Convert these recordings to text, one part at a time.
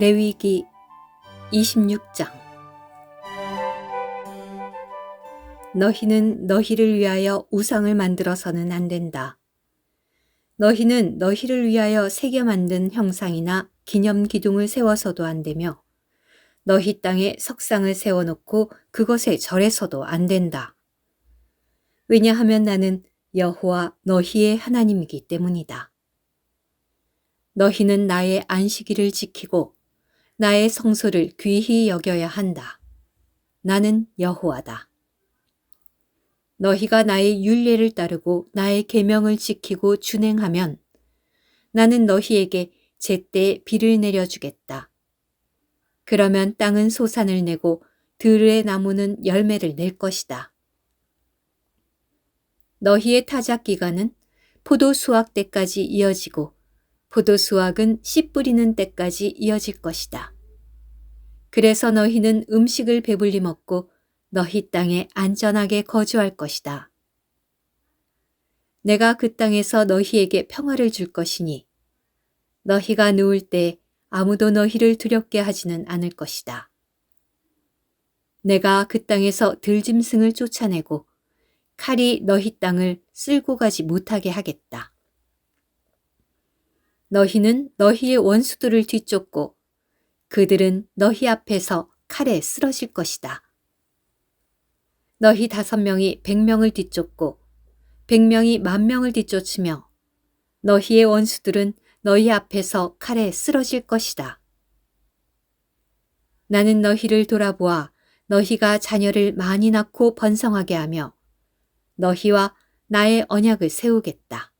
레위기 26장 너희는 너희를 위하여 우상을 만들어서는 안 된다. 너희는 너희를 위하여 새겨 만든 형상이나 기념 기둥을 세워서도 안 되며 너희 땅에 석상을 세워놓고 그것에 절해서도 안 된다. 왜냐하면 나는 여호와 너희의 하나님이기 때문이다. 너희는 나의 안식일을 지키고 나의 성소를 귀히 여겨야 한다. 나는 여호와다. 너희가 나의 율례를 따르고 나의 계명을 지키고 준행하면 나는 너희에게 제때 비를 내려주겠다. 그러면 땅은 소산을 내고 들의 나무는 열매를 낼 것이다. 너희의 타작 기간은 포도 수확 때까지 이어지고 포도 수확은 씨 뿌리는 때까지 이어질 것이다. 그래서 너희는 음식을 배불리 먹고 너희 땅에 안전하게 거주할 것이다. 내가 그 땅에서 너희에게 평화를 줄 것이니 너희가 누울 때 아무도 너희를 두렵게 하지는 않을 것이다. 내가 그 땅에서 들짐승을 쫓아내고 칼이 너희 땅을 쓸고 가지 못하게 하겠다. 너희는 너희의 원수들을 뒤쫓고 그들은 너희 앞에서 칼에 쓰러질 것이다. 너희 다섯 명이 백 명을 뒤쫓고 백 명이 만 명을 뒤쫓으며 너희의 원수들은 너희 앞에서 칼에 쓰러질 것이다. 나는 너희를 돌아보아 너희가 자녀를 많이 낳고 번성하게 하며 너희와 나의 언약을 세우겠다.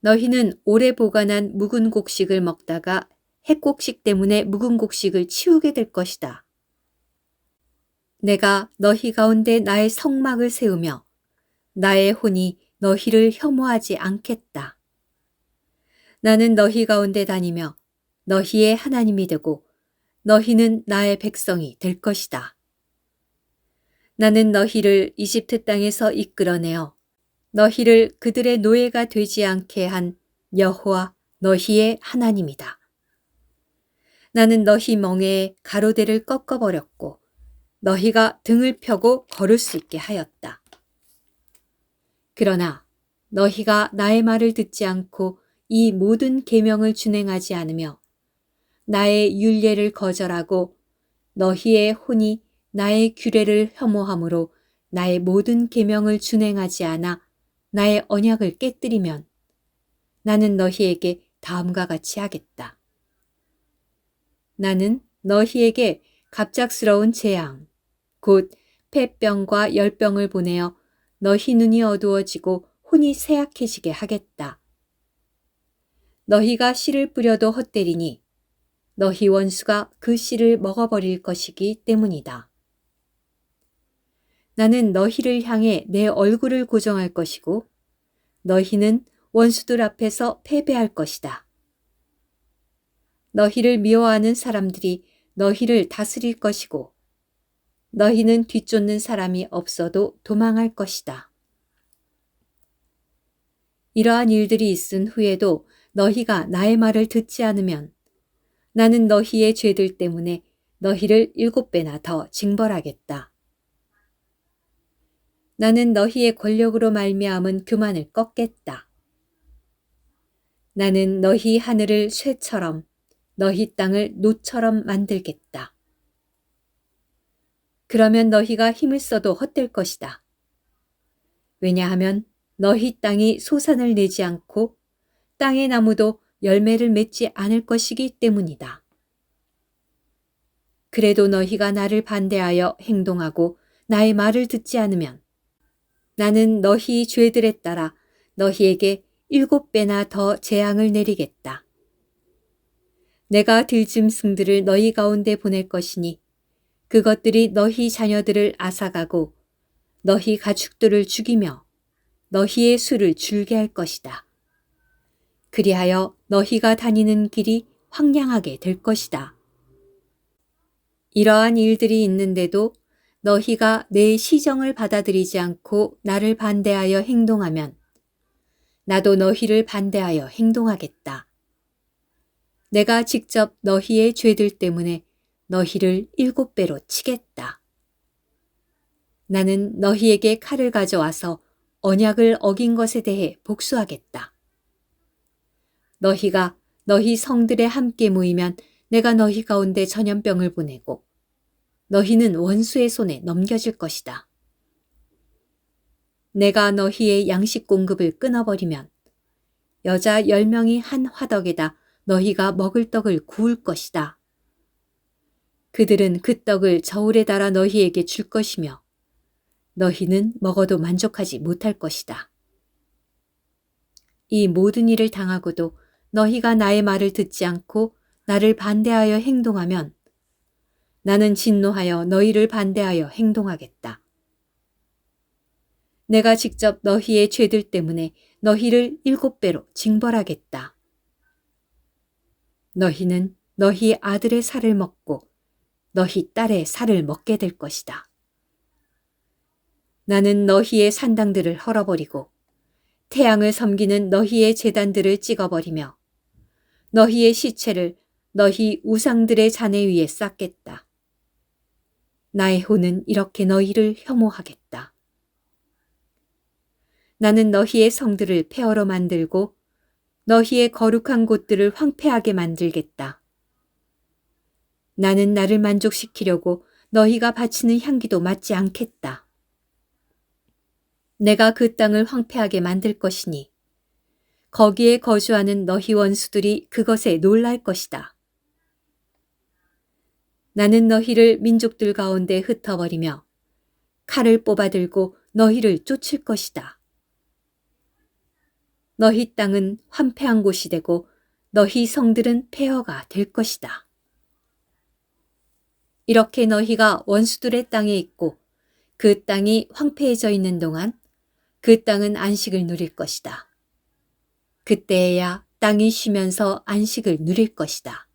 너희는 오래 보관한 묵은 곡식을 먹다가 핵곡식 때문에 묵은 곡식을 치우게 될 것이다. 내가 너희 가운데 나의 성막을 세우며 나의 혼이 너희를 혐오하지 않겠다. 나는 너희 가운데 다니며 너희의 하나님이 되고 너희는 나의 백성이 될 것이다. 나는 너희를 이집트 땅에서 이끌어내어 너희를 그들의 노예가 되지 않게 한 여호와 너희의 하나님이다. 나는 너희 멍에에 가로대를 꺾어버렸고 너희가 등을 펴고 걸을 수 있게 하였다. 그러나 너희가 나의 말을 듣지 않고 이 모든 계명을 준행하지 않으며 나의 윤례를 거절하고 너희의 혼이 나의 규례를 혐오함으로 나의 모든 계명을 준행하지 않아 나의 언약을 깨뜨리면 나는 너희에게 다음과 같이 하겠다. 나는 너희에게 갑작스러운 재앙, 곧 폐병과 열병을 보내어 너희 눈이 어두워지고 혼이 쇠약해지게 하겠다. 너희가 씨를 뿌려도 헛되리니 너희 원수가 그 씨를 먹어버릴 것이기 때문이다. 나는 너희를 향해 내 얼굴을 고정할 것이고 너희는 원수들 앞에서 패배할 것이다. 너희를 미워하는 사람들이 너희를 다스릴 것이고 너희는 뒤쫓는 사람이 없어도 도망할 것이다. 이러한 일들이 있은 후에도 너희가 나의 말을 듣지 않으면 나는 너희의 죄들 때문에 너희를 일곱 배나 더 징벌하겠다. 나는 너희의 권력으로 말미암은 교만을 꺾겠다. 나는 너희 하늘을 쇠처럼 너희 땅을 노처럼 만들겠다. 그러면 너희가 힘을 써도 헛될 것이다. 왜냐하면 너희 땅이 소산을 내지 않고 땅의 나무도 열매를 맺지 않을 것이기 때문이다. 그래도 너희가 나를 반대하여 행동하고 나의 말을 듣지 않으면 나는 너희 죄들에 따라 너희에게 일곱 배나 더 재앙을 내리겠다. 내가 들짐승들을 너희 가운데 보낼 것이니 그것들이 너희 자녀들을 앗아가고 너희 가축들을 죽이며 너희의 수를 줄게 할 것이다. 그리하여 너희가 다니는 길이 황량하게 될 것이다. 이러한 일들이 있는데도 너희가 내 시정을 받아들이지 않고 나를 반대하여 행동하면 나도 너희를 반대하여 행동하겠다. 내가 직접 너희의 죄들 때문에 너희를 일곱 배로 치겠다. 나는 너희에게 칼을 가져와서 언약을 어긴 것에 대해 복수하겠다. 너희가 너희 성들에 함께 모이면 내가 너희 가운데 전염병을 보내고 너희는 원수의 손에 넘겨질 것이다. 내가 너희의 양식 공급을 끊어버리면 여자 열 명이 한 화덕에다 너희가 먹을 떡을 구울 것이다. 그들은 그 떡을 저울에 달아 너희에게 줄 것이며 너희는 먹어도 만족하지 못할 것이다. 이 모든 일을 당하고도 너희가 나의 말을 듣지 않고 나를 반대하여 행동하면 나는 진노하여 너희를 반대하여 행동하겠다. 내가 직접 너희의 죄들 때문에 너희를 일곱 배로 징벌하겠다. 너희는 너희 아들의 살을 먹고 너희 딸의 살을 먹게 될 것이다. 나는 너희의 산당들을 헐어버리고 태양을 섬기는 너희의 재단들을 찍어버리며 너희의 시체를 너희 우상들의 잔해 위에 쌓겠다. 나의 혼은 이렇게 너희를 혐오하겠다. 나는 너희의 성들을 폐허로 만들고 너희의 거룩한 곳들을 황폐하게 만들겠다. 나는 나를 만족시키려고 너희가 바치는 향기도 맞지 않겠다. 내가 그 땅을 황폐하게 만들 것이니 거기에 거주하는 너희 원수들이 그것에 놀랄 것이다. 나는 너희를 민족들 가운데 흩어버리며 칼을 뽑아들고 너희를 쫓을 것이다. 너희 땅은 황폐한 곳이 되고 너희 성들은 폐허가 될 것이다. 이렇게 너희가 원수들의 땅에 있고 그 땅이 황폐해져 있는 동안 그 땅은 안식을 누릴 것이다. 그때에야 땅이 쉬면서 안식을 누릴 것이다.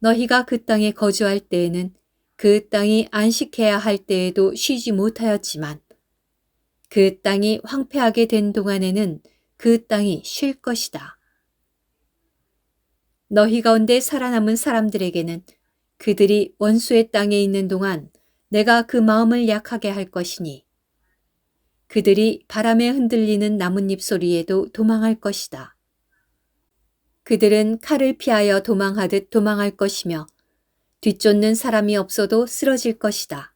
너희가 그 땅에 거주할 때에는 그 땅이 안식해야 할 때에도 쉬지 못하였지만 그 땅이 황폐하게 된 동안에는 그 땅이 쉴 것이다. 너희 가운데 살아남은 사람들에게는 그들이 원수의 땅에 있는 동안 내가 그 마음을 약하게 할 것이니 그들이 바람에 흔들리는 나뭇잎 소리에도 도망할 것이다. 그들은 칼을 피하여 도망하듯 도망할 것이며 뒤쫓는 사람이 없어도 쓰러질 것이다.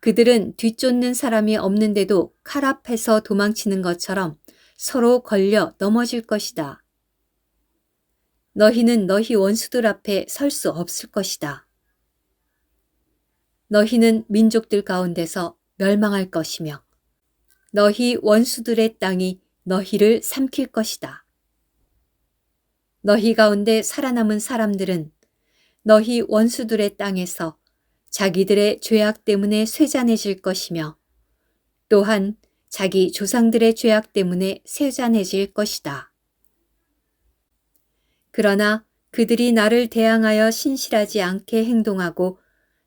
그들은 뒤쫓는 사람이 없는데도 칼 앞에서 도망치는 것처럼 서로 걸려 넘어질 것이다. 너희는 너희 원수들 앞에 설 수 없을 것이다. 너희는 민족들 가운데서 멸망할 것이며 너희 원수들의 땅이 너희를 삼킬 것이다. 너희 가운데 살아남은 사람들은 너희 원수들의 땅에서 자기들의 죄악 때문에 쇠잔해질 것이며 또한 자기 조상들의 죄악 때문에 쇠잔해질 것이다. 그러나 그들이 나를 대항하여 신실하지 않게 행동하고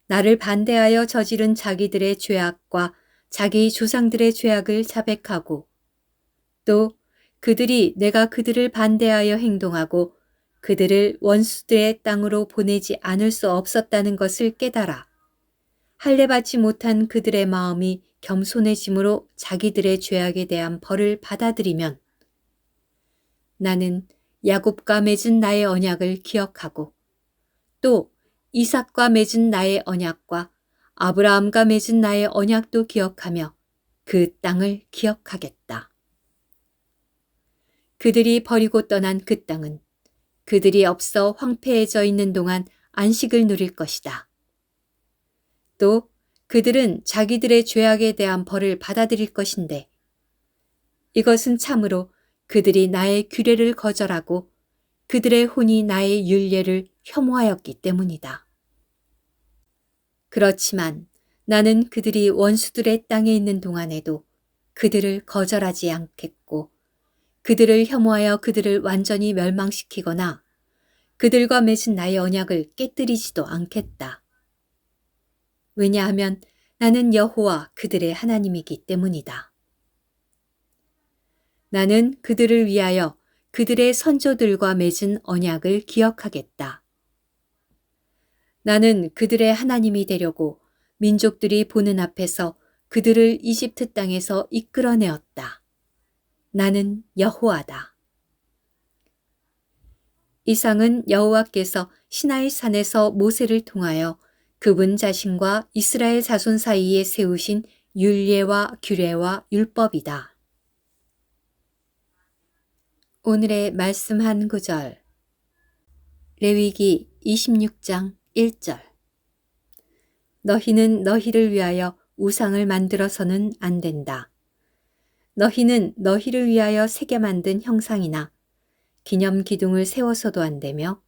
나를 반대하여 저지른 자기들의 죄악과 자기 조상들의 죄악을 자백하고 또 그들이 내가 그들을 반대하여 행동하고 그들을 원수들의 땅으로 보내지 않을 수 없었다는 것을 깨달아 할례받지 못한 그들의 마음이 겸손해짐으로 자기들의 죄악에 대한 벌을 받아들이면 나는 야곱과 맺은 나의 언약을 기억하고 또 이삭과 맺은 나의 언약과 아브라함과 맺은 나의 언약도 기억하며 그 땅을 기억하겠다. 그들이 버리고 떠난 그 땅은 그들이 없어 황폐해져 있는 동안 안식을 누릴 것이다. 또 그들은 자기들의 죄악에 대한 벌을 받아들일 것인데 이것은 참으로 그들이 나의 규례를 거절하고 그들의 혼이 나의 윤례를 혐오하였기 때문이다. 그렇지만 나는 그들이 원수들의 땅에 있는 동안에도 그들을 거절하지 않겠고 그들을 혐오하여 그들을 완전히 멸망시키거나 그들과 맺은 나의 언약을 깨뜨리지도 않겠다. 왜냐하면 나는 여호와 그들의 하나님이기 때문이다. 나는 그들을 위하여 그들의 선조들과 맺은 언약을 기억하겠다. 나는 그들의 하나님이 되려고 민족들이 보는 앞에서 그들을 이집트 땅에서 이끌어내었다. 나는 여호와다. 이상은 여호와께서 시나이 산에서 모세를 통하여 그분 자신과 이스라엘 자손 사이에 세우신 율례와 규례와 율법이다. 오늘의 말씀 한 구절 레위기 26장 1절 너희는 너희를 위하여 우상을 만들어서는 안 된다. 너희는 너희를 위하여 새겨 만든 형상이나 기념 기둥을 세워서도 안 되며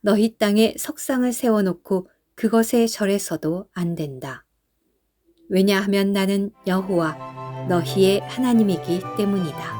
너희 땅에 석상을 세워놓고 그것에 절해서도 안 된다. 왜냐하면 나는 여호와 너희의 하나님이기 때문이다.